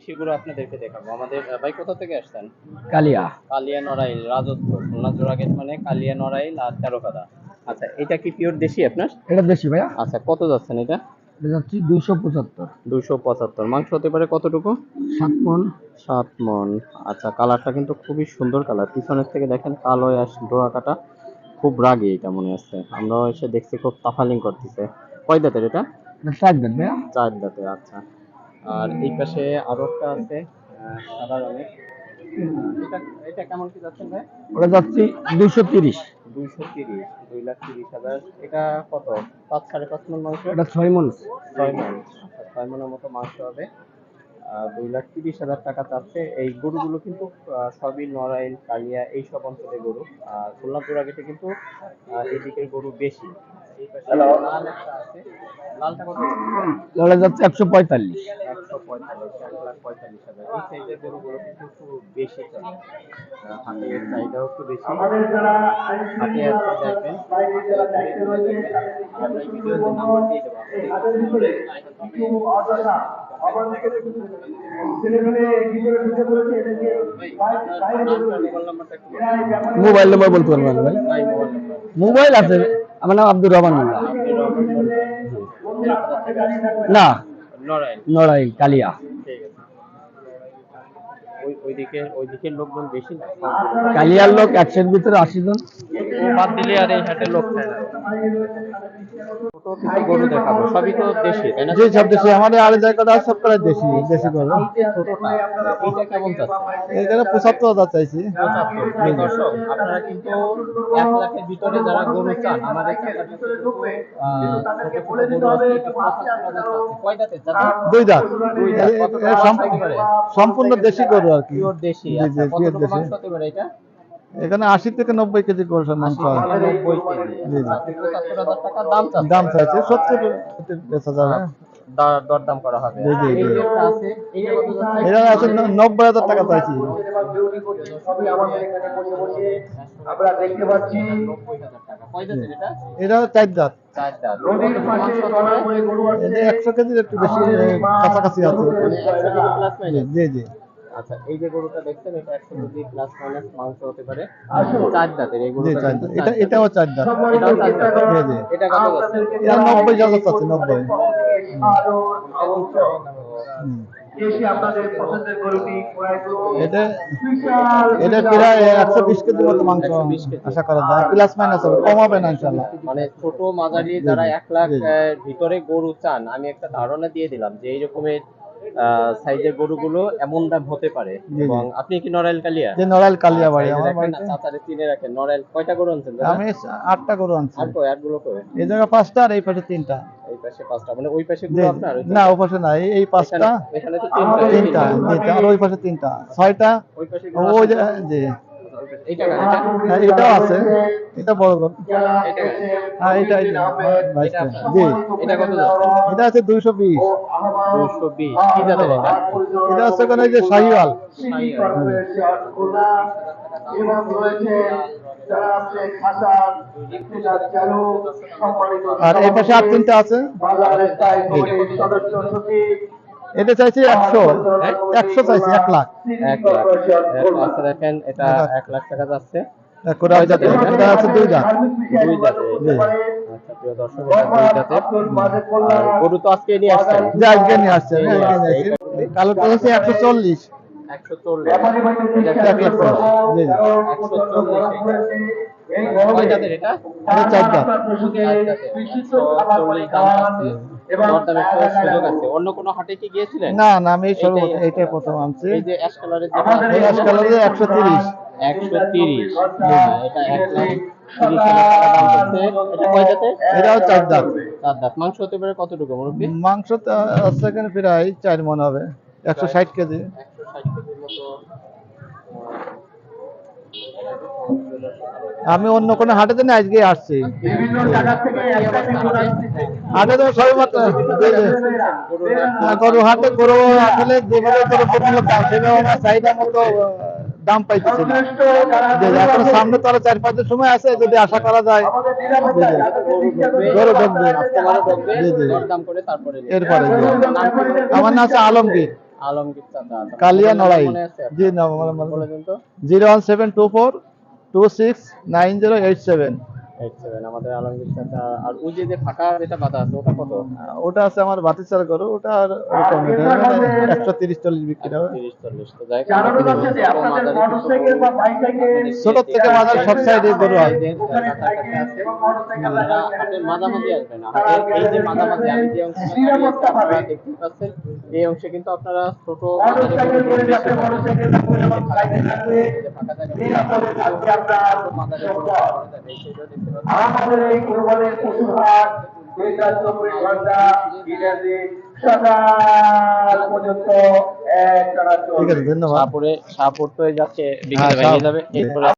দেশিগুলো আপনাদেরকে দেখাবো। আমাদের ভাই কোথা থেকে আসছেন? কালিয়া। কালিয়া নড়াইল রাজত্ব খুলনা জোড়াগেট মানে কালিয়া নড়াইল আর তেরোকাদা আচ্ছা এটা কি পিওর দেশি আপনার? এটা বেশি ভাইয়া। আচ্ছা কত যাচ্ছেন এটা? যাচ্ছি দুইশো পঁচাত্তর। দুশো পঁচাত্তর। মাংস হতে পারে কতটুকু? সাত মন। সাত মন। আচ্ছা কালারটা কিন্তু খুবই সুন্দর কালার। পিছনের থেকে দেখেন কালো আস ডোরা কাটা। খুব রাগি এটা মনে হচ্ছে। আমরা এসে দেখছি খুব তাফালিং করতেছে। কয় দাঁতের এটা? ষাট ভাইয়া। চার দাঁতের আচ্ছা। আর এই পাশে আরও একটা আছে সাদা রঙের। আহ, এটা এটা কেমন কি যাচ্ছেন ভাই? ওটা যাচ্ছি দুইশো তিরিশ। দুইশো তিরিশ দুই লাখ তিরিশ হাজার। এটা কত? পাঁচ সাড়ে পাঁচ মন মাংস? এটা ছয় মন। ছয় মন। আচ্ছা ছয় মনের মতো মাংস হবে। দুই লাখ তিরিশ হাজার টাকা চাচ্ছে এই গরুগুলো কিন্তু সবই নড়াইল কালিয়া এইসব অঞ্চলের গরু। আর খুলনা পুরাগেটে কিন্তু এদিকের গরু বেশি। লালটা যাচ্ছে একশো পঁয়তাল্লিশ। মোবাইল নাম্বার বলতে পারবেন ভাই। মোবাইল আছে। আমার নাম আব্দুর রহমান না নড়াইল। নড়াই কালিয়া। ঠিক ওই ওইদিকে লোকজন বেশি কালিয়ার লোক একশোর ভিতরে আশি জন। বাদ দিলে আর এই হাটের লোক গরু দেখাবো সবই তো দেশি তাই না যে সব দেশে আমাদের আড়ে জায়গাটা সব করে দেশি দেশি করব এইটা কেমন চাচ্ছে এখানে পঁচাত্তর হাজার চাইছি দর্শক আপনারা কিন্তু এক লাখের ভিতরে যারা গরু চান আমাদের কাছে কিন্তু, আহ, ছোট ছোট গরু আছে, এটা পঁচাত্তর হাজার চাচ্ছে। কয় দাঁতের চাচা? দুই দাঁত দুই দাঁত। কত এ- এ টাকা সম্প- হতে পারে? সম্পূর্ণ দেশি গরু আর কি দেশি আচ্ছা দেশি। এটা এখানে আশি থেকে নব্বই কেজি করে মাংস হয়। টাকা দাম চাইছে সত্তর বেচা যাবে। দরদাম করা হবে। জি, জি, এই জি। যে একটা আছে এইটা কত যাচ্ছে এটা আছে নব্বই হাজার টাকা চাইছি। আমরা দেখতে পাচ্ছি নব্বই হাজার টাকা। কয় দাঁতের এটা? এটা চার দাঁত চার দাঁত নদীর পাশে জলাশয়ে গরু আছে। এটা একশো কেজির একটু বেশি কাছাকাছি আছে। মানে জি জি। আচ্ছা এই যে গরুটা দেখছেন এটা একশো কেজি প্লাস মাইনাস মাংস হতে পারে। চার দাঁতের এই গরুটা এটা এটাও চার দাঁত। এটাও চার দাঁত। এটা কত যাচ্ছে এটা নব্বই চাচ্ছে নব্বই। আদর অবসর হুম। এসে আপনাদের পছন্দের গরুটি ক্রয় করুন এটা প্রায় একশো বিশ কেজির মতো মাংস আশা করা যায়। প্লাস মাইনাস হবে কম না ইনশাল্লাহ মানে ছোট মাঝারি যারা এক লাখ ভিতরে গরু চান আমি একটা ধারণা দিয়ে দিলাম যে এই রকমের সাইজের গরুগুলো এমন দাম হতে পারে। এবং আপনি কি নড়াইল কালিয়া? যে নড়াইল কালিয়া বাড়ি আমার না, বাড়িতে চাচারে চিনে রাখেন নড়াইল কয়টা গরু আনছেন আমি আটটা গরু আনছি। আর কয় আটগুলো কয়? এই জায়গা পাঁচটা আর এই পাশে তিনটা। এই পাশে পাঁচটা মানে ওই পাশে গুলো আপনার না ওই পাশে না এই- পাঁচটা এখানে- তো তিনটা তিনটা আর ওই পাশে তিনটা। ছয়টা ওই যে? এটা? হ্যাঁ, এটাও আছে। এটা বড় গরু হ্যাঁ এটা এটা জি। এটা কত যাচ্ছে এটা আছে দুইশো বিশ। এটা? এটা হচ্ছে যে শাহিওয়াল। আর এই পাশে আর তিনটা আছে। এটা চাইছি একশো। একশো চাইছি এক লাখ। এক লাখ। আছে দেখেন এটা এক লাখ টাকা যাচ্ছে। এটা আছে দুই দুই জাতের। আচ্ছা প্রিয় দর্শক গরু তো আজকে নিয়ে আসছেন আজকে নিয়ে আসছে। হ্যাঁ, আজকে নিয়ে আসছে। কালোটা হচ্ছে একশো চল্লিশ। একশো চল্লিশ। চল্লিশ। এটা? চার সুযোগ আছে। অন্য কোনো হাটে কি গিয়েছিলেন? না না আমি সর্বপ্রথম এইটাই- এইটাই প্রথম আনছি। এই যে অ্যাশ কালারের এই আজ কালারে একশো তিরিশ। একশো তিরিশ। এটা এক লাখ তিরিশ হাজার টাকা দাম করছে এটা কয় জাতের এটাও চার দাঁত চার দাঁত মাংস হতে পারে কতটুকু মাংস প্রায় চার মন হবে। একশো ষাট কেজি। একশো ষাট কেজির মতো আমি অন্য কোনো হাটেতে না আজকে আসছি। হাটে তো সবই মাত্র গরু হাটে গরু আসলে যেভাবে গরু প্রতিমূল্য দাম সেভাবে আমার চাহিদা মতো দাম পাইতেছি না। এখন সামনে তো আরও চার পাঁচ দিন সময় আছে যদি আশা করা যায় গরু ঢুকবে। এরপরে? আমার নাম আছে আলমগীর। আলমগীর কালিয়া নড়াই। জি zero one seven two four two six nine zero eight seven eight seven আমাদের আলমগীর চাচা আর ওই যে যে ফাঁকা যেটা বাধা আছে ওটা কত? ওটা আছে আমার বাতিচার গরু ওটা আর ওরকম একশো তিরিশ চল্লিশ বিক্রি হবে। তিরিশ চল্লিশ তো যাই ছোট থেকে মাঝারি সব সাইডে গরু হয়। মাঝামাঝি আসবেন এই যে মাঝামাঝি আমি যে অংশে দাঁড়িয়ে আছি, আপনারা দেখতে পাচ্ছেন এই অংশে কিন্তু আপনারা ছোট করে ফাঁকা জায়গা আমাদের এই কোরবানির পশু হাট যেটা চব্বিশ ঘণ্টা ইংরেজি সকাল পর্যন্ত এক টানা ঠিক আছে চলবে ধন্যবাদ তারপরে সাপোর্ট হয়ে যাচ্ছে বিকেলে হ্যাঁ, ভেঙে যাবে। এরপরে